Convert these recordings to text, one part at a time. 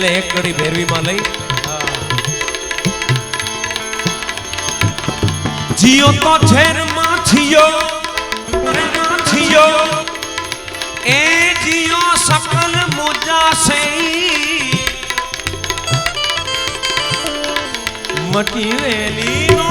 એટલે એક કડી ભેરવીમાં લઈ જીઓ તો ઝેરમાં છિયો ઝેરમાં છિયો એ જીઓ સકલ મોજા સે મટી વેલી નો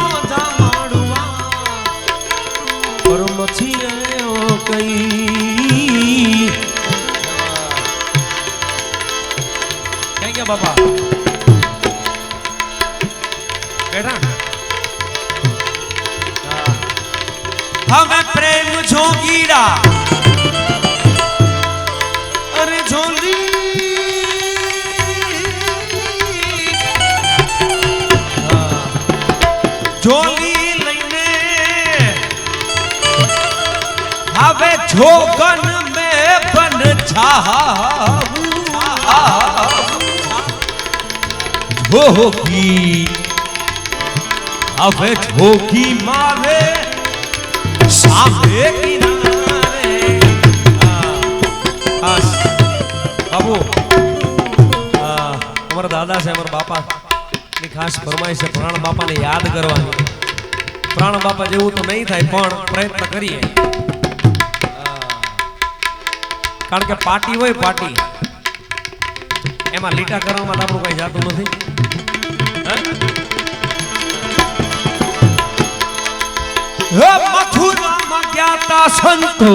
હવે જોગન મે બન જોગી હવે જોગી મારે સામે કિનારે હા બસ. બાબુ હા, અમારા દાદા છે અમારા બાપા ની ખાસ ફરમાઈશ છે પ્રાણ બાપાને યાદ કરવાની પ્રાણ બાપા જેવું તો નહીં થાય પણ પ્રયત્ન કરીએ હા. કારણ કે પાટી હોય પાટી. એમાં લીટા કરવામાં આપણું કઈ જાતું નથી. મથુરામાં ગયા તા સંતો.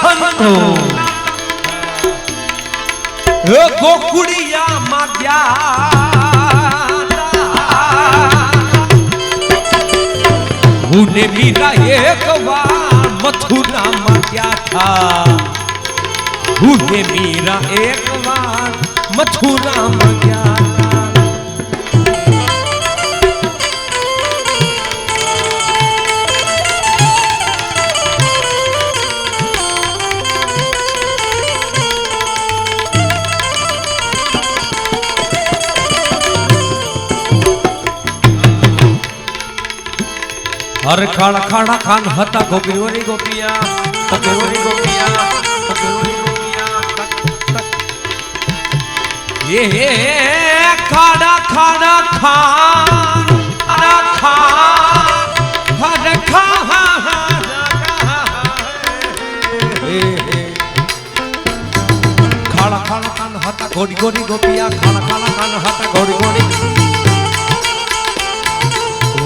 સંતો. तू मीरा एक बार, मथुरा में अरे हर खाड़ा खाड़ा खान हता गोपी गोपिया गोपिया गोपिया। તક. એ હે ખાડા ખાડા ખાન ખાડા ખાન હર ખાન હે, હે. ખાડા ખાડા ખાન હતા ગોડી ગોડી ગોપિયા ખાડા ખાડા ખાન હતા ગોડી ગોડી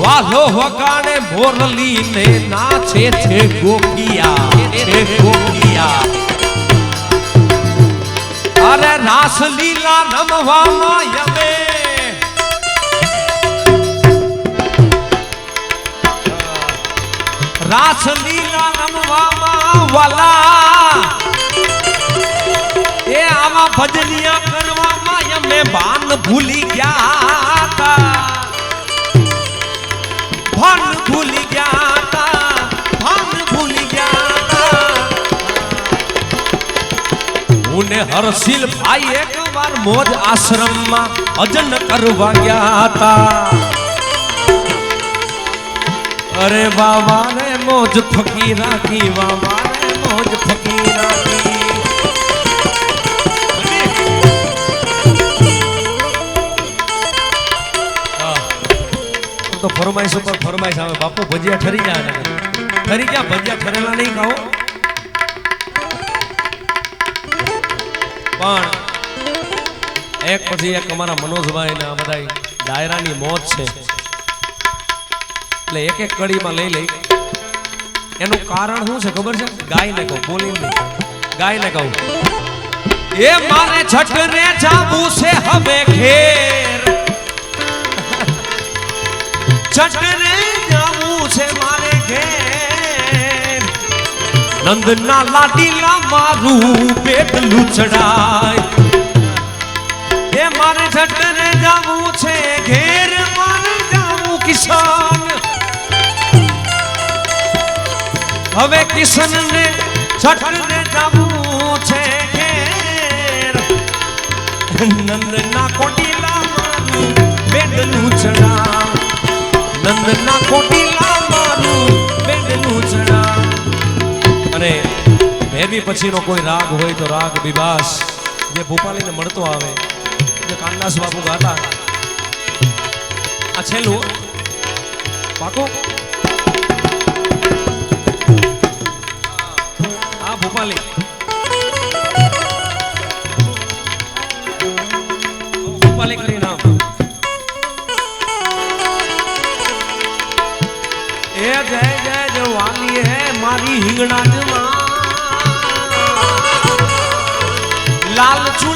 વાલો વગાડે મોરલી ને નાચે છે ગોપિયા છે ગોપિયા અરે રાસ લીલા રમવામાં યમે રાસ લીલા રમવામાં વાલા એ આવા ભજનિયા કરવામાં યમે બાન ભૂલી ગયા તા ભાન ભૂલી ગયા તા ઉને હરસિલ ભાઈ એકવાર મોજ આશ્રમમાં અજન કરવા ગયા તા અરે બાબા રે મોજ ફકીરા કી બાબા રે મોજ ફકીરા કી હા. હું તો ફરમાઈશ ઉપર ફરમાઈશ આવે બાપુ ભજીયા ઠરી ગયા ને ઠરી ગયા ભજીયા ઠરેલા નહીં ખાઓ પણ એક પછી એક અમારા મનોજભાઈ ને આ બધા ડાયરાની મોજ છે. એટલે એક એક કડીમાં લઈ લઈ. એનું કારણ શું છે ખબર છે? ગાયને કહું, બોલીને ગાયને કહું. એ મારે છઠને જાવું છે હવે ઘેર. છઠને જાવું છે મારે ઘેર. નંદના ના મારું પેટ ચડાય એ મારે છટરે જાવું છે, ઘેર મારે જાવું કિસાન હવે કિશનને છટરે જાવું છે, ઘેર. નંદના કોટીલા મારું બેડનું ચડા નંદના કોટીલા ભેરવી પછીનો કોઈ રાગ હોય તો રાગ બિબાસ જે ભૂપાલીને મળતો આવે જે કાનદાસ બાપુ ગાતા આ છેલ્લું હો. પાકું હા ભોપાલી ભોપાલી કરી નામ એ જય જય જવાલી હે મારી હિંગણા লাল চুল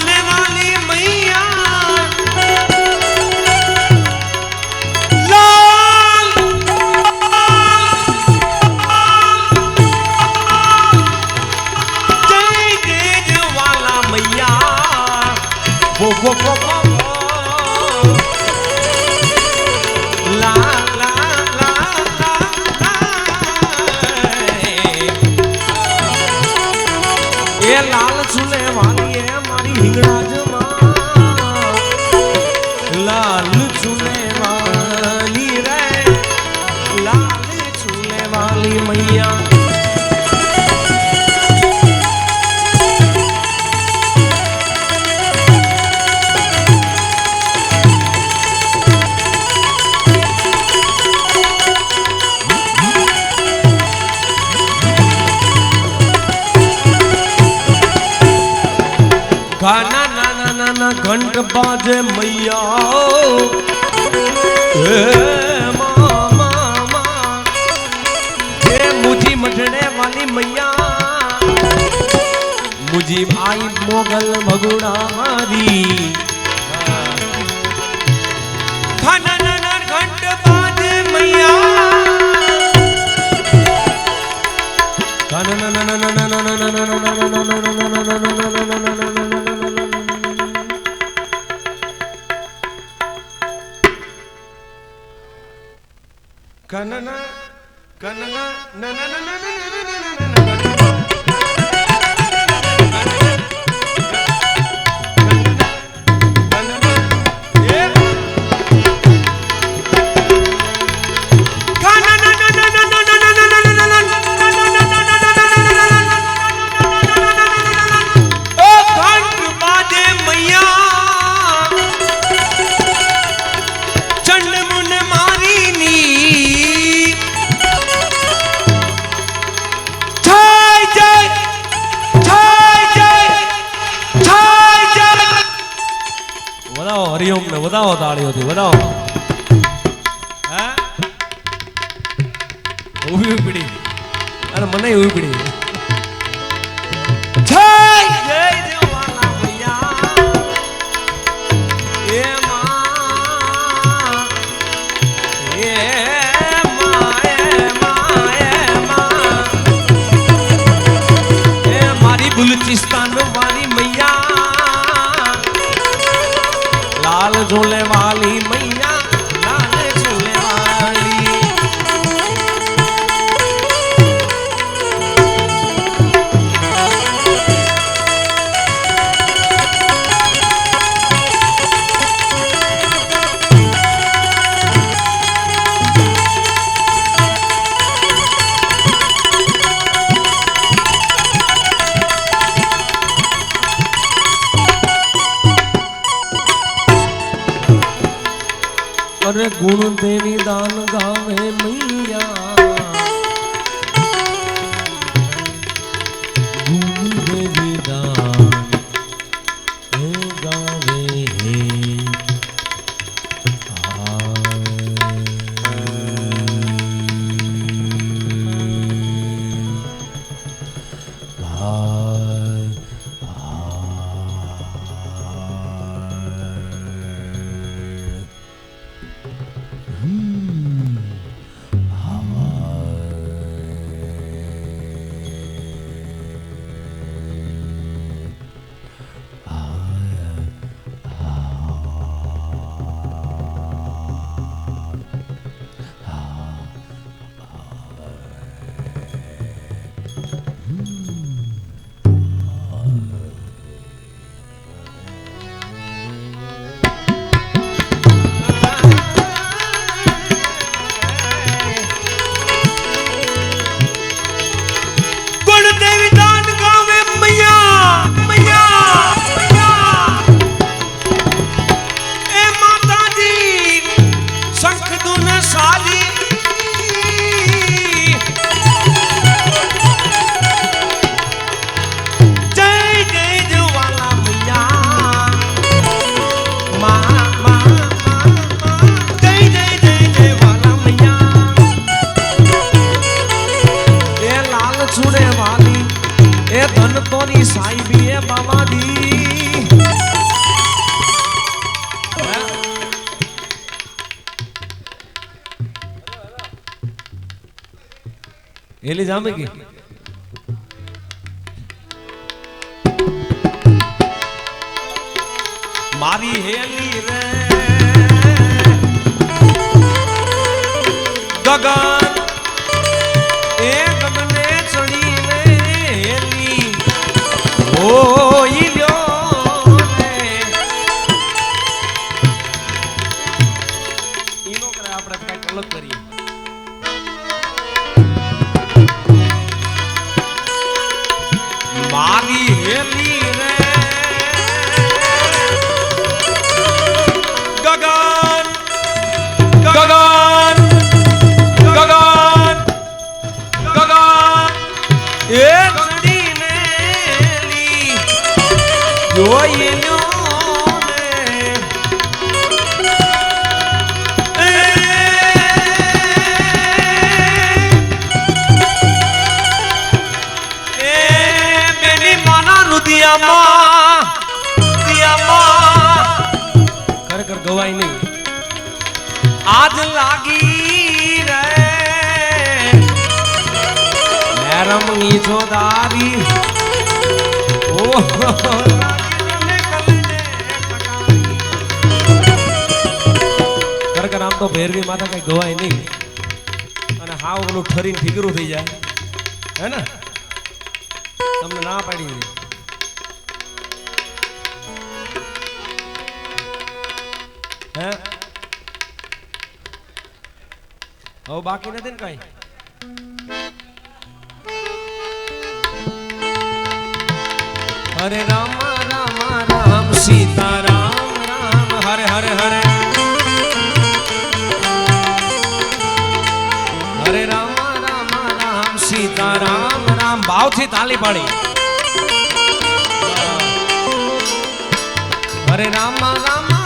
એ લાલ ચૂલે વાલીએ મારી હિંગણા જમા ગાના નાના નાના ઘંટ બાજે મૈયા મુજી આઈ મોગલ મગુડા મારી ઘંટ બાજે મૈયા கண்ணன கண்ணன તાળીઓથી વધાવો હા? ઊભી ઉપડી અને મને ઉપડી અરે ગુણ દેવી દાન ગાવે મૈયા ગુણ દેવી દાન ગાવે थैली जामेगी मारी हेली रे गगन ए गगने चढ़ी रे हेली ओ इल्यो रे ઈનો કરે આપણે કંઈક અલગ કરીએ ખરેખર ગવાય નહીં. આજ લાગી રે. મેરમની જોદારી ખરેખર આમ તો ભેરવી માતા કઈ ગવાય નહીં. અને હાવ ઓલું ઠરીને ઠીકરું થઈ જાય. હે ને? તમને ના પાડી હે? હવે બાકી નથી ને કઈ? હરે રામ રામ રામ સીતા રામ રામ હરે હરે હરે. હરે રામ રામ રામ સીતા રામ રામ. ભાવથી તાલી પાડી. હરે રામ રામ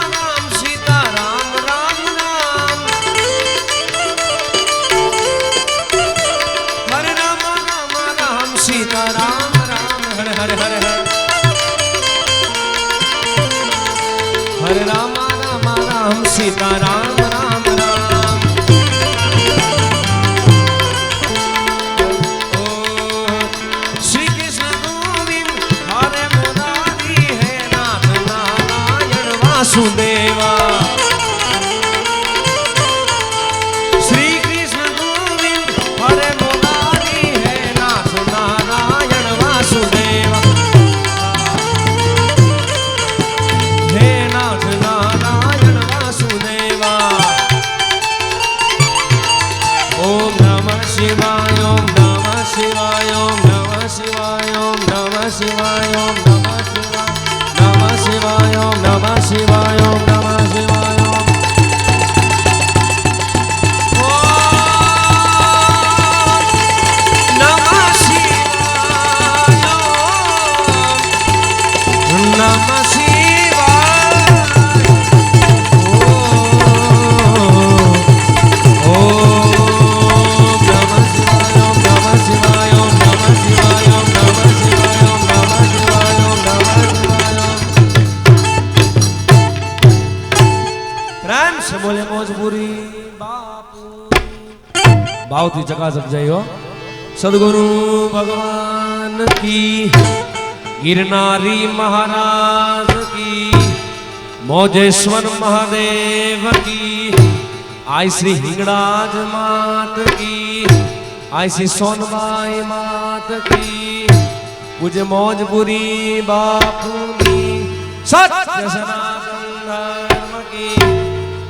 आवती सब समझाइ सदगुरु भगवान की, गिरनारी महाराज की, मोजेश्वर महादेव की आय श्री हिंगराज मात की, आई श्री सोनबाई मात की कुछ मौजपुरी बापू की। सच सच